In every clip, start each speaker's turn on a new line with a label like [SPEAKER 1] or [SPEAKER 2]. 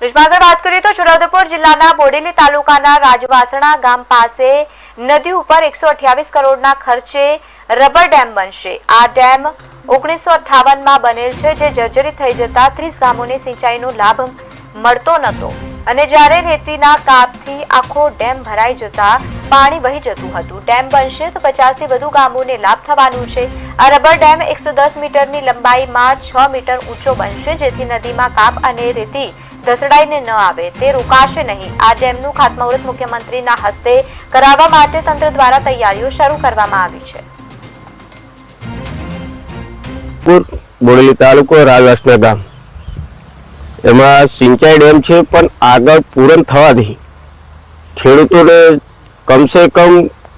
[SPEAKER 1] વાત કરીએ તો છોટાઉદેપુર જિલ્લાના બોડેલી તાલુકાના રાજવાસણા ગામ પાસે નદી ઉપર એકસો અઠ્યાવીસ કરોડના ખર્ચે રબર ડેમ બનશે. આ ડેમ ઓગણીસો અઠ્ઠાવનમાં બનેલ છે, જે જર્જરિત થઈ જતા ત્રીસ ગામોને સિંચાઈનો લાભ મળતો નહોતો. અને જ્યારે રેતીના કાપથી આખો ડેમ ભરાઈ જતા પાણી વહી જતું હતું. ડેમ બનશે તો પચાસથી વધુ ગામોને લાભ થવાનું છે. આ રબર ડેમ એકસો દસ મીટરની લંબાઈમાં છ મીટર ઊંચો બનશે, જેથી નદીમાં કાપ અને રેતી ધસડાઈને ન આવે, તે રોકાશે નહીં. આ ડેમનું ખાતમુહૂર્ત મુખ્યમંત્રીના હસ્તે કરાવવા માટે તંત્ર દ્વારા તૈયારીઓ શરૂ કરવામાં આવી છે.
[SPEAKER 2] બોડેલી તાલુકો રાજવાસના ગામ. એમાં સિંચાઈ ડેમ છે, પણ આગળ પૂરણ થવાથી ખેડૂતોને કમસે કમ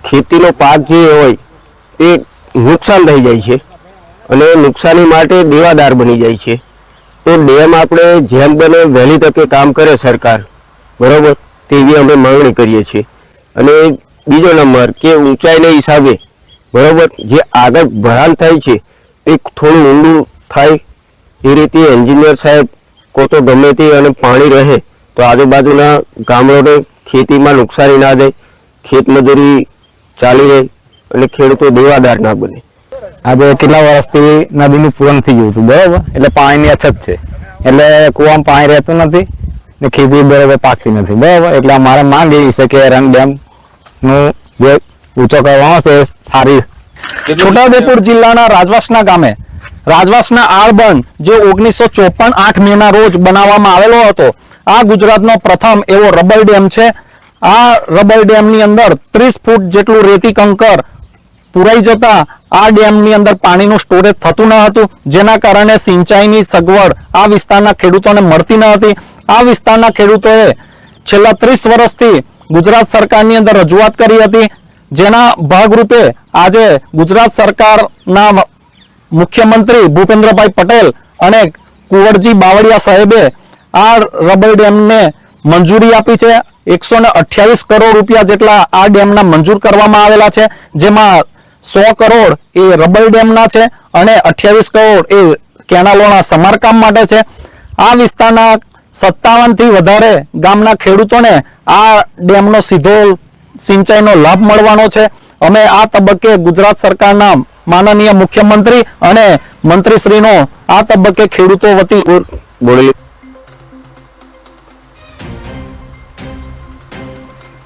[SPEAKER 2] ખેતીનો પાક જે હોય તે નુકસાન થઈ જાય છે. અને નુકસાની માટે દેવાદાર બની જાય છે. તો ડેમ આપણે જેમ બને વહેલી તકે કામ કરે સરકાર. બરોબર? તેવી અમે માંગણી કરીએ છીએ. અને બીજો નંબર કે ઊંચાઈના હિસાબે, બરોબર? જે આગળ ભરાણ થાય છે, એ થોડું ઊંડું થાય. એ રીતે એન્જિનિયર સાહેબ કો તો ગમે તે અને પાણી રહે, તો આજુબાજુના ગામડોને ખેતીમાં નુકસાની ના જાય ખેતમજૂરી ચાલી રહે, અને ખેડૂતો દેવાદાર ના બને.
[SPEAKER 3] આજે કેટલા વર્ષથી નદીનું પૂરણ થઈ ગયું હતું બરાબર? એટલે પાણીની અછત છે. એટલે કુવામાં પાણી રહેતું નથી ને ખેતી બરાબર પાકતી નથી બરાબર? એટલે અમારે માંગ એવી છે કે રંગ ડેમનું જે ઊંચો કરવામાં આવશે એ સારી
[SPEAKER 4] છોટાઉદેપુર જિલ્લાના રાજવાસના ગામે રાજવાસના આળબંધ જે ઓગણીસો ચોપન આઠ મેના રોજ બનાવવામાં આવેલો હતો આ ગુજરાતનો પ્રથમ એવો રબર ડેમ છે. આ રબર ડેમની અંદર ત્રીસ ફૂટ જેટલું રેતી કંકર પુરાઈ જતા આ ડેમની અંદર પાણીનું સ્ટોરેજ થતું ન હતું. જેના કારણે સિંચાઈની સગવડ આ વિસ્તારના ખેડૂતોને મળતી ન હતી. આ વિસ્તારના ખેડૂતોએ છેલ્લા ત્રીસ વર્ષથી ગુજરાત સરકારની અંદર રજૂઆત કરી હતી. જેના ભાગરૂપે આજે ગુજરાત સરકારના મુખ્યમંત્રી ભૂપેન્દ્રભાઈ પટેલ અને કુંવરજી બાવળિયા સાહેબે આ રબર ડેમને મંજૂરી આપી છે. એકસો કરોડ રૂપિયા જેટલા આ ડેમના મંજૂર કરવામાં આવેલા છે. જેમાં સો કરોડ એ રબર ડેમના છે અને અઠ્યાવીસ કરોડ એ કેનાલોના સમારકામ માટે છે. આ વિસ્તારના સત્તાવનથી વધારે ગામના ખેડૂતોને આ ડેમનો સીધો સિંચાઈનો લાભ મળવાનો છે. અમે આ તબક્કે ગુજરાત સરકારના માનનીય મુખ્યમંત્રી અને મંત્રીશ્રીનો આ તબક્કે ખેડૂતો વતી
[SPEAKER 2] બોડેલી